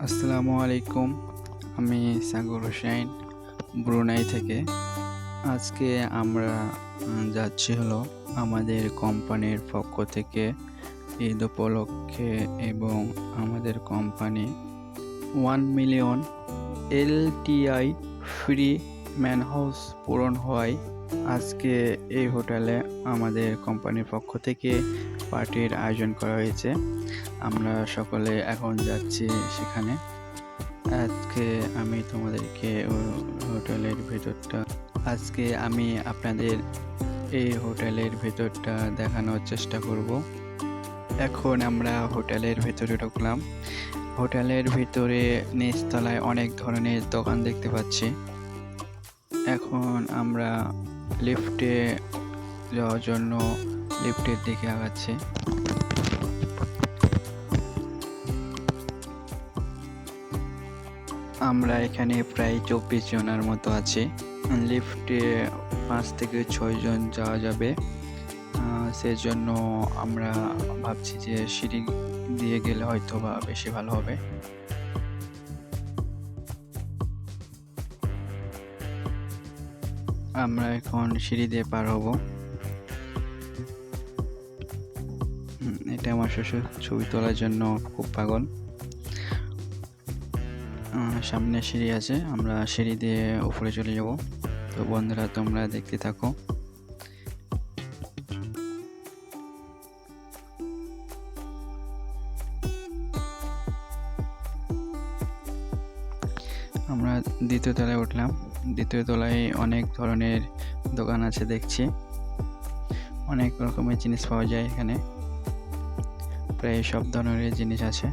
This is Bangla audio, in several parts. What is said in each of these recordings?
আসসালামু আলাইকুম, আমি সাগর হোসেন, ব্রুনাই থেকে। আজকে আমরা যাচ্ছি হলো আমাদের কোম্পানির পক্ষ থেকে ঈদ উপলক্ষে এবং আমাদের company one million L LTI free man house পূরণ হওয়ায় আজকে এই হোটেলে আমাদের কোম্পানির পক্ষ থেকে পার্টির আয়োজন করা হয়েছে। আমরা সকলে এখন যাচ্ছি সেখানে। আজকে আমি তোমাদেরকে হোটেলের ভেতরটা, আজকে আমি আপনাদের এই হোটেলের ভেতরটা দেখানোর চেষ্টা করব। এখন আমরা হোটেলের ভেতরে ঢুকলাম। হোটেলের ভিতরে নিচতলায় অনেক ধরনের দোকান দেখতে পাচ্ছি। এখন আমরা লিফটে যাওয়ার জন্য লিফটের দিকে আগাচ্ছি। আমরা এখানে প্রায় চব্বিশ জনের মতো আছি। লিফটে পাঁচ থেকে ছয় জন যাওয়া যাবে। সেজন্য আমরা ভাবছি যে সিঁড়ি দিয়ে গেলে হয়তো বা বেশি ভালো হবে। আমরা এখন সিঁড়ি দিয়ে পার হব। এটা আমার শ্বশুর ছবি তোলার জন্য খুব পাগল। সামনে সিঁড়ি আছে, আমরা সিঁড়ি দিয়ে উপরে চলে যাব। তো বন্ধুরা, তোমরা দেখতে থাকো। আমরা দ্বিতীয় তলায় উঠলাম। দ্বিতীয় তলায় অনেক ধরনের দোকান আছে, দেখছি। অনেক রকমের জিনিস পাওয়া যায় এখানে। প্রায় সব ধরনের জিনিস আছে।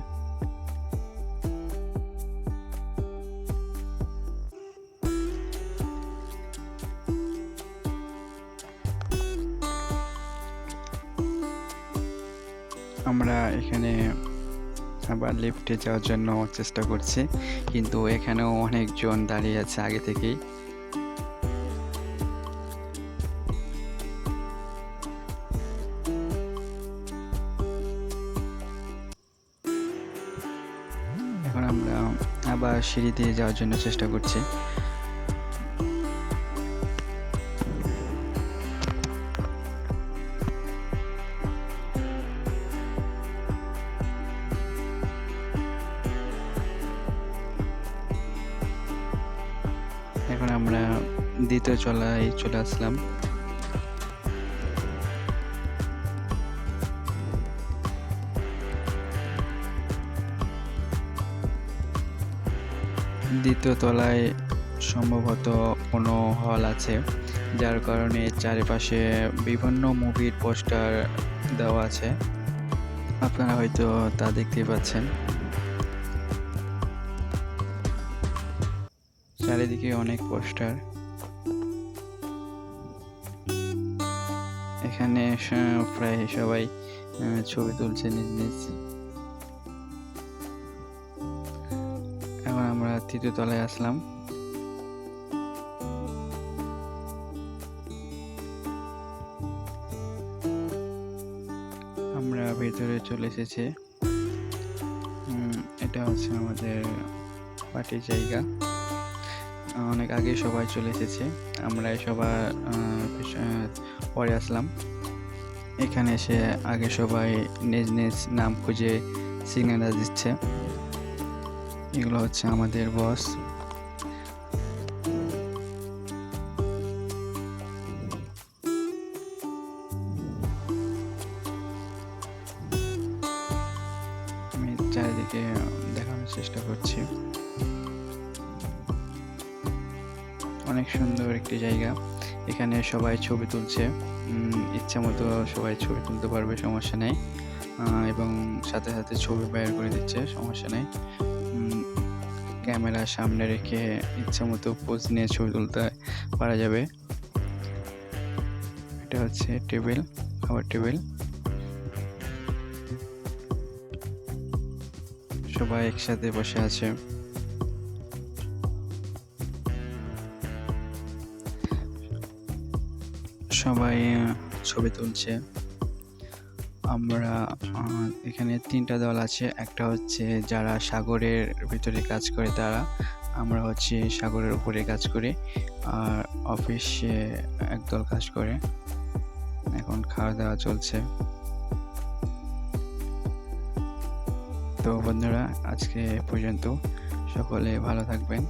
আমরা এখানে আবার লিফটে যাওয়ার জন্য চেষ্টা করছি, কিন্তু এখানেও অনেকজন দাঁড়িয়ে আছে আগে থেকেই। আবার সিঁড়ি দিয়ে যাওয়ার জন্য চেষ্টা করছি। এখন আমরা দ্বিতীয় চলায় চলে আসলাম। দ্বিতীয় তলায় সম্ভবত কোনো হল আছে, যার কারণে চারিপাশে বিভিন্ন মুভির পোস্টার দেওয়া আছে। আপনারা হয়তো তা দেখতে পাচ্ছেন। চারিদিকে অনেক পোস্টার। এখানে প্রায় সবাই ছবি তুলছে নিজ নিজ তৃতীয় তলায় আসলাম। আমরা ভেতরে চলে এসেছি। এটা হচ্ছে আমাদের পার্টির জায়গা। অনেক আগে সবাই চলে এসেছে। আমরা সবার পরে আসলাম। এখানে এসে আগে সবাই নিজ নিজ নাম খুঁজে সিগন্যাল দিচ্ছে। এগুলো হচ্ছে আমাদের বস। আমি চারিদিকে দেখানোর চেষ্টা করছি। অনেক সুন্দর একটি জায়গা। এখানে সবাই ছবি তুলছে। ইচ্ছা মতো সবাই ছবি তুলতে পারবে, সমস্যা নেই। এবং সাথে সাথে ছবি বের করে দিচ্ছে, সমস্যা নেই। ক্যামেরা সামনে রেখে ইচ্ছা মতো পোজ নিয়ে ছবি তুলতে পারা যাবে। এটা হচ্ছে টেবিল খাবার টেবিল সবাই একসাথে বসে আছে। সবাই ছবি তুলছে। আমরা এখানে তিনটা দল আছে। একটা হচ্ছে যারা সাগরের ভিতরে কাজ করে তারা, আমরা হচ্ছে সাগরের উপরে কাজ করি। আর অফিসে একদল কাজ করে। এখন খাওয়া দাওয়া চলছে। তো বন্ধুরা, আজকে পর্যন্ত। সকলে ভালো থাকবেন।